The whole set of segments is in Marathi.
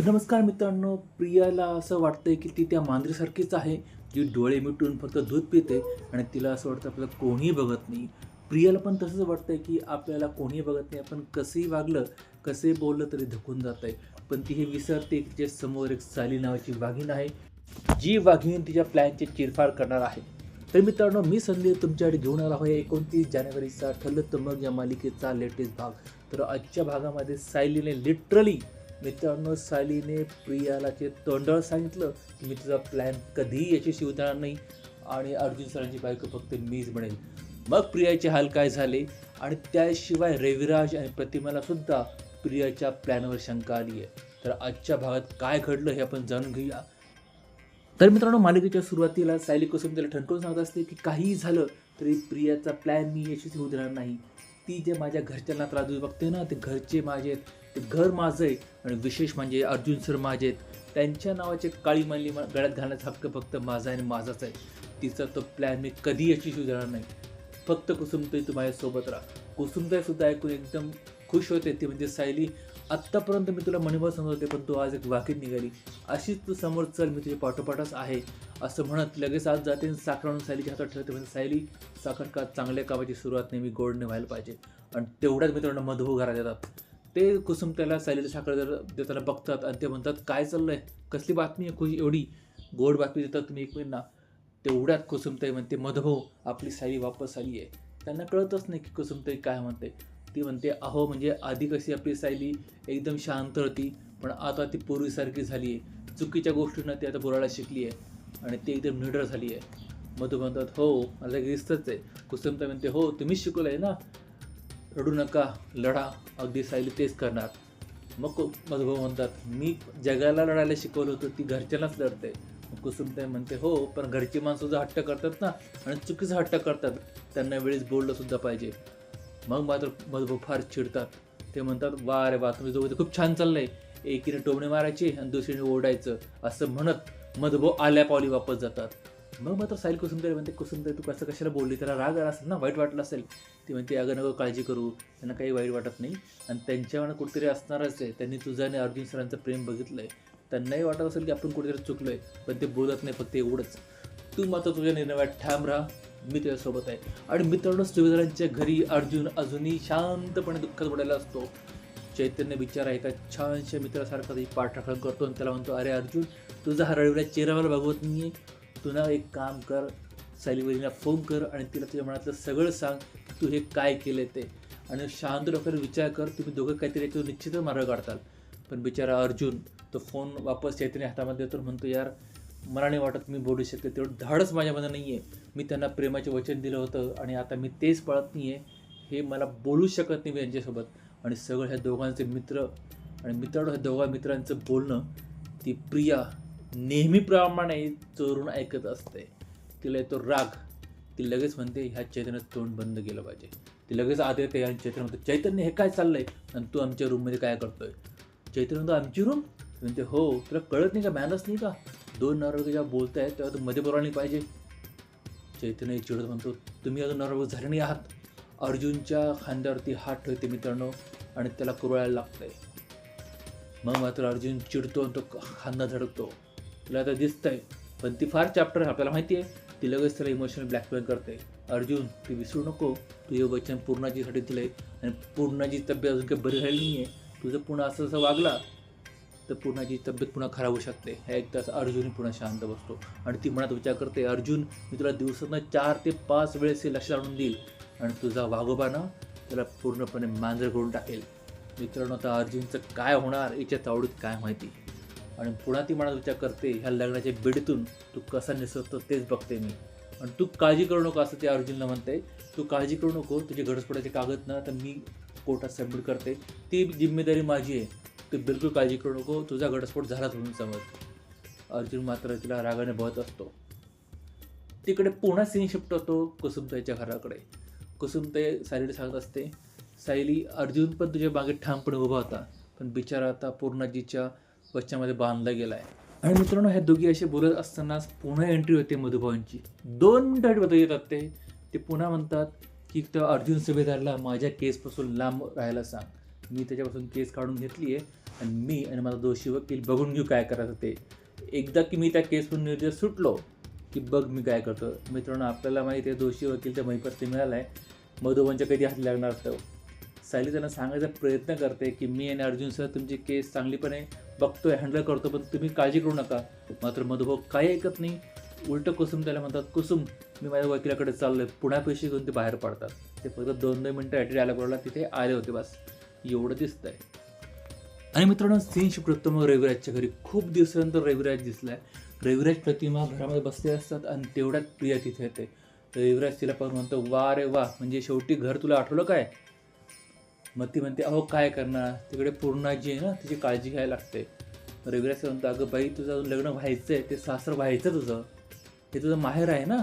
तर नमस्कार मित्रांनो प्रियाला असं वाटतंय की ती त्या मांजरीसारखीच आहे जी डोळे मिटून फक्त दूध पिते आणि तिला असं वाटतं आपल्याला कोणीही बघत नाही. प्रियाला पण तसंच वाटतंय की आपल्याला कोणीही बघत नाही. आपण कसंही वागलं कसंही बोललं तरी धकून जात आहे पण ती हे विसरते की तिच्या समोर एक साली नावाची वाघीण आहे जी वाघीण तिच्या प्लॅनची चिरफाड करणार आहे. तर मित्रांनो मी संदेश तुमच्याकडे घेऊन आला आहे. एकोणतीस जानेवारीचा ठरलं मग या मालिकेचा लेटेस्ट भाग. तर आजच्या भागामध्ये सायलीने लिटरली मित्रांनो सायलीने प्रियाला ते तोंडावर सांगितलं की मी तुझा प्लॅन कधीही यशस्वी होणार नाही आणि अर्जुन सरांची बायको फक्त मीच बनेल. मग प्रियाचे हाल काय झाले? आणि त्याशिवाय रविराज आणि प्रतिमाला सुद्धा प्रियाच्या प्लॅनवर शंका आली आहे. तर आजच्या भागात काय घडलं हे आपण जाणून घेऊया. तर मित्रांनो मालिकेच्या सुरुवातीला सायली कोसम त्याला ठणकून सांगत असते की काहीही झालं तरी प्रियाचा प्लॅन मी यशस्वी होऊ देणार नाही. ती जे माझ्या घरच्यांना त्रास देऊ बघते ना ते घरचे माझे ते घर माझं आहे आणि विशेष म्हणजे अर्जुन सर माझे आहेत. त्यांच्या नावाचे काळी मानली गळ्यात घालण्याचा हक्क फक्त माझा आणि माझाच आहे. तिचा तो प्लॅन मी कधी यशस्वी झाला देणार नाही. फक्त कुसुमताई तू माझ्यासोबत राहा. कुसुमताई सुद्धा ऐकून एकदम खुश होते. ती म्हणजे सायली आत्तापर्यंत मी तुला मणिभाव सांगत होते पण तू आज एक वाकीत निघाली. अशीच तू समोर चल मी तुझ्या पाठोपाठच आहे. असं म्हणत लगेच आज जाते आणि साखर आणून सायलीच्या हातात ठेवते. म्हणजे सायली साखर का चांगल्या कामाची सुरुवात नेहमी गोडने व्हायला पाहिजे. आणि तेवढ्याच मित्रांनो मधुभाऊ घरात येतात. ते कुसुम त्याला सायलीला साखर जर- देताना बघतात आणि ते म्हणतात काय चाललंय? कसली बातमी आहे? खुशी एवढी गोड बातमी देतात तुम्ही एकमेकांना? तेवढ्यात कुसुमताई म्हणते मधभाऊ आपली सायली वापस आली आहे. त्यांना कळतच नाही की कुसुमताई काय म्हणते. ती म्हणते अहो म्हणजे आधी कशी आपली सायली एकदम शांत होती पण आता ती पूर्वीसारखी झाली आहे. चुकीच्या गोष्टींना ती आता बोलायला शिकली आहे आणि ती एकदम निडर झाली आहे. मधू म्हणतात हो मला दिसतच दिसतंच आहे. कुसुमताई म्हणते हो तुम्हीच शिकवलं आहे ना? रडू नका लढा. अगदी सायली तेच करणार. मग कु- मधुभाऊ म्हणतात मी जगाला लढायला शिकवलं होतं ती घरच्यांनाच लढते. मग कुसुमताई म्हणते हो पण घरची माणसं सुद्धा हट्ट करतात ना आणि चुकीचं हट्ट करतात त्यांना वेळेस बोललं सुद्धा पाहिजे. मग मात्र मधुभाऊ फार चिडतात. ते म्हणतात वा रे वा तुम्ही दोघं खूप छान चाललंय. एकीने टोमणे मारायची आणि दुसरीने ओढायचं असं म्हणत मधुभाऊ आल्या पावली वापस जातात. मग मात्र साईल कुसुमताई म्हणते कुसुमताई तू कसं कशाला बोलली? त्याला राग आला असेल ना वाईट वाटलं असेल. ती म्हणते अगं नको काळजी करू. त्यांना काही वाईट वाटत नाही. आणि त्यांच्यावर कुठेतरी असणारच आहे. त्यांनी तुझं आणि अर्जुन सरांचं प्रेम बघितलंय. त्यांनाही वाटत असेल की आपण कुठेतरी चुकलोय पण ते बोलत नाही फक्त एवढंच. तू मात्र तुझ्या निर्णयात ठाम राहा. मी तुझ्यासोबत आहे. आणि मित्रांनो सुभेदारांच्या घरी अर्जुन अजूनही शांतपणे दुःखात बुडायला असतो. चैतन्य बिचारा का छानशा मित्रासारखा ती पाठराखण करतो आणि त्याला म्हणतो अरे अर्जुन तुझा हा रडविला चेहरा बघवत नाही आहे तू ना एक काम कर सायलीवरीला फोन कर आणि तिला तुझ्या मनातलं सगळं सांग तू हे काय केलं ते. आणि शांत डोक्याने विचार कर तुम्ही दोघं काहीतरी याच्यावर निश्चितच मार्ग काढताल. पण बिचारा अर्जुन तो फोन वापस चैतन्य हातामध्ये देतो म्हणतो यार मला नाही वाटत मी बोलू शकते तेवढं धाडच माझ्यामध्ये नाही आहे मी त्यांना प्रेमाचे वचन दिलं होतं आणि आता मी तेच पळत नाही आहे हे मला बोलू शकत नाही मी यांच्यासोबत. आणि सगळं ह्या दोघांचे मित्र आणि मित्रांनो ह्या दोघा मित्रांचं बोलणं ती प्रिया नेहमीप्रमाणे चोरून ऐकत असते. तिला येतो राग. ती लगेच म्हणते ह्या चैतन्यात तोंड बंद केलं पाहिजे. ती लगेच आत येते आणि चैतन्य म्हणते चैतन्य हे काय चाललंय? आणि तू आमच्या रूममध्ये काय करतोय? चैतन्य म्हणतो आमची रूम म्हणते हो. तुला कळत नाही का? मॅनच नाही का? दोन नवरा जेव्हा बोलताय तेव्हा तू मध्ये बोलायला पाहिजे. चैतन्य चिडत म्हणतो तुम्ही अजून नवरा झाले नाही आहात. अर्जुनच्या खांद्यावरती हात ठेवते मित्रांनो आणि त्याला कुरळायला लागतंय. मग मात्र अर्जुन चिडतो आणि तो खांदा धडकतो. तिला आता दिसतंय पण ती फार चॅप्टर आहे आपल्याला माहिती आहे. ती लगेच तिला इमोशनल ब्लॅकमेल करते. अर्जुन ती विसरू नको. तू हे वचन पूर्णाजीसाठी आहे आणि पूर्णाची तब्येत अजून काही बरी झाली नाही आहे तुझं पुन्हा असं असं वागला तर पूर्णाची तब्येत पुन्हा खराब होऊ शकते. हे एक तास अर्जुन पुन्हा शांत बसतो आणि ती मनात विचार करते अर्जुन मी तुला दिवसातनं चार ते पाच वेळेस हे लक्ष आणून देईल आणि तुझा वाघोबा ना त्याला पूर्णपणे मांजर करून टाकेल. मित्रांनो आता अर्जुनचं काय होणार याच्या तावडीत काय माहिती? आणि पुन्हा ती मनात विचार करते ह्या लग्नाच्या बिडीतून तू कसा निसरतो तेच बघते मी. आणि तू काळजी करू नको असं ते अर्जुनला म्हणते तू काळजी करू नको तुझे घटस्फोटाचे कागद ना तर मी कोर्टात सबमिट करते. ती जिम्मेदारी माझी आहे. तू बिलकुल काळजी करू नको तुझा घटस्फोट झालाच म्हणून समज. अर्जुन मात्र तिला रागाने बहत असतो. तिकडे पुन्हा सीन शिफ्ट होतो कुसुमताईच्या घराकडे. कुसुमताई सायलीला सांगत असते सायली अर्जुन पण तुझ्या मागे ठामपणे उभा होता. पण बिचारा आता पूर्णाजीच्या वचनामध्ये बांधला गेला आहे आणि मित्रांनो ह्या दोघी असे बोलत असतानाच पुन्हा एंट्री होते मधुभावांची. दोन मिनिटात बदल येतात ते. ते पुन्हा म्हणतात की त्या अर्जुन सुभेदारला माझ्या केसपासून लांब राहायला सांग. मी त्याच्यापासून केस काढून घेतली आहे आणि मी आणि माझा दोषी वकील बघून घेऊ काय करायचं ते. एकदा की मी त्या केसमधून निर्देश सुटलो की बघ मी काय करतो. मित्रांनो आपल्याला माहिती आहे दोषी वकील त्या महिपस्ती मिळाला आहे मधुबनच्या कधी हात लागणार तर सायली त्यांना सांगायचा प्रयत्न करते की मी आणि अर्जुन सर तुमची केस चांगलीपणे बघतोय हँडल करतो पण तुम्ही काळजी करू नका. मात्र मधुभाऊ काही ऐकत नाही. उलटं कुसुम त्याला म्हणतात कुसुम मी माझ्या वकिलाकडे चाललोय. पुन्हा पैसे घेऊन ते बाहेर पडतात. ते फक्त दोन दोन मिनटं ॲटी आल्याबरोबर तिथे आले होते बस. एवढं दिसतंय. आणि मित्रांनो सीन शिफ्ट होतो मग रविराजच्या घरी खूप दिवसानंतर रविराज दिसलाय. रविराज प्रतिमा घरामध्ये बसले असतात आणि तेवढ्यात प्रिया तिथे येते. रविराज तिला पण म्हणतो वा रे वा म्हणजे शेवटी घर तुला आठवलं काय? मग ती म्हणते अहो काय करणार? तिकडे पूर्णा जी आहे ना तिची काळजी घ्यायला लागते. रविराज म्हणतो अगं बाई तुझं अजून लग्न व्हायचं आहे ते सासर व्हायचं तुझं. हे तुझं माहेर आहे ना?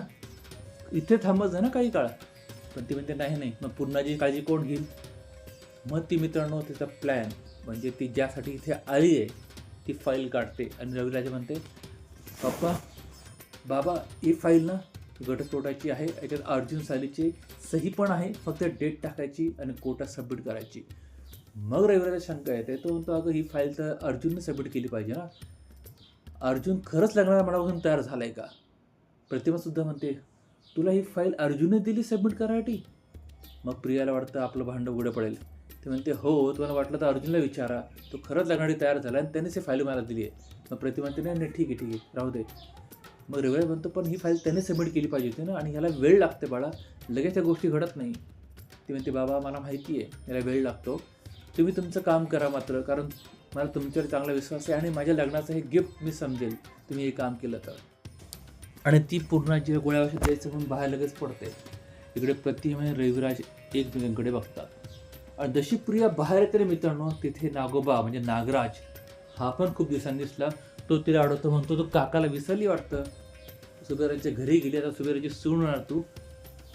इथे थांबत जा ना काही काळ. पण ती म्हणते नाही नाही मग पूर्णाची काळजी कोण घेईल? मग ती मित्रांनो तिचा प्लॅन म्हणजे ती ज्यासाठी इथे आली आहे ती फाईल काढते. आणि रविराज म्हणते पप्पा बाबा ही फाईल ना घटस्फोटाची आहे. याच्यात अर्जुन सालीची सही पण आहे. फक्त डेट टाकायची आणि कोर्टात सबमिट करायची. मग रविराजा शंका येते. तो म्हणतो अगं ही फाईल तर अर्जुनने सबमिट केली पाहिजे ना. अर्जुन खरंच लग्नाला मनापासून तयार झाला आहे का प्रतिमासुद्धा म्हणते तुला ही फाईल अर्जुनने दिली सबमिट करायसाठी? मग प्रियाला वाटतं आपलं भांडं उघडं पडेल. ते म्हणते हो तुम्हाला वाटलं तर अर्जुनला विचारा. तो खरंच लग्नासाठी तयार झाला आणि त्यानेच ही फाईल मला दिली आहे. मग प्रतिमा म्हणते नाही नाही ठीक आहे ठीक आहे. राहू दे. मग रविवार म्हणतो पण ही फाईल त्याने सबमिट केली पाहिजे होती ना आणि ह्याला वेळ लागते बाळा. लगेच त्या गोष्टी घडत नाही. ती म्हणते बाबा मला माहिती आहे याला वेळ लागतो. तुम्ही तुमचं काम करा मात्र कारण मला तुमच्यावर चांगला विश्वास आहे आणि माझ्या लग्नाचं हे गिफ्ट मी समजेल. तुम्ही हे काम केलं तर. आणि ती पूर्ण जे गोळ्या औषध द्यायचं म्हणून बाहेर लगेच पडते. इकडे प्रतिम आणि रविराज एकमेकांकडे बघतात. आणि जशी प्रिया बाहेर येते मित्रांनो तिथे नागोबा म्हणजे नागराज हा पण खूप दिवसांनी दिसला. तो तिला आढळतो म्हणतो तो काकाला विसरली वाटतं. सुबेरांच्या घरी गेली आता सुबेराची सून होणार तू.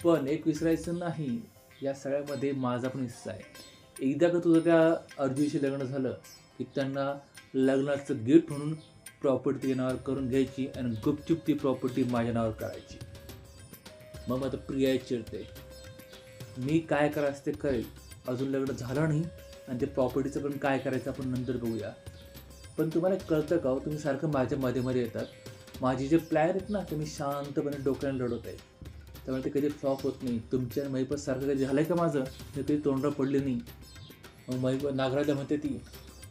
पण एक विसरायचं नाही या सगळ्यामध्ये माझा पण हिस्सा आहे. एकदा का तुझं त्या अर्जुनशी लग्न झालं की त्यांना लग्नाचं गिफ्ट म्हणून प्रॉपर्टी नावावर करून घ्यायची आणि गुपचूप ती प्रॉपर्टी माझ्या नावावर करायची. मग आता प्रिया चिडते. मी काय करायचं ते करेल अजून लग्न झालं नाही आणि ते प्रॉपर्टीचं पण काय करायचं आपण नंतर बघूया. पण तुम्हाला कळतं का हो, तुम्ही सारखं माझ्या मध्ये मध्ये येतात? माझे जे प्लॅन आहेत ना ते मी शांतपणे डोक्याने लढवत आहे. त्यामुळे ते कधी फ्लॉप होत नाही. तुमच्या मैपत सारखं कधी झालं आहे का माझं? ते कधी तोंडा पडले नाही. मग महिप नागराजा म्हणते ती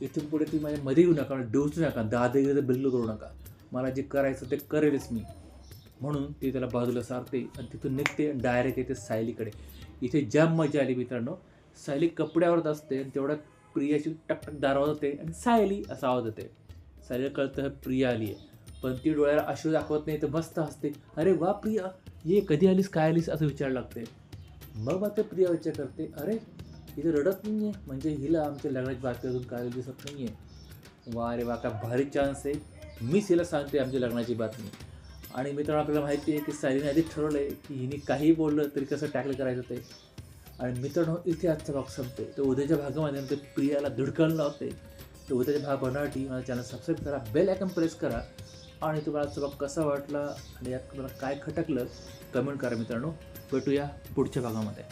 इथून पुढे ती माझ्या मध्ये येऊ नका डोसू नका. दादागिरी बिल्लू करू नका. मला जे करायचं ते करेलच मी. म्हणून ती त्याला बाजूला सारते आणि तिथून निघते डायरेक्ट येते सायलीकडे. इथे जाम मजा आली मित्रांनो सायली कपड्यावरच असते आणि तेवढ्यात प्रियाची टकटक दारावर होते आणि सायली असा आवाज होते सायलीला कळतं प्रिया आली आहे. पण ती डोळ्याला अश्रू दाखवत नाही तर मस्त हसते. अरे वा प्रिया ये कधी आलीस काय आलीस? असं विचारायला लागते. मग मात्र प्रिया विचार करते अरे इथे रडत नाही आहे म्हणजे हिला आमच्या लग्नाची बातमी अजून काय दिसत नाही आहे वा रे वा काय भारी चान्स आहे. मीच हिला सांगते आमच्या लग्नाची बातमी. आणि मित्रांनो आपल्याला माहिती आहे की सायलीने आधीच ठरवलं आहे की हिने काही बोललं तरी कसं टॅकल करायचं ते. आणि मित्रांनो इथे आजचा भाग संपते तर उद्याच्या भागामध्ये आमच्या प्रियाला धुडकन लावते तर उद्याच्या भाग बनवण्यासाठी माझा चॅनल सबस्क्राईब करा बेल आयकन प्रेस करा. आणि तुम्हाला आजचा भाग कसा वाटला आणि यात तुम्हाला काय खटकलं कमेंट करा मित्रांनो. भेटूया पुढच्या भागामध्ये.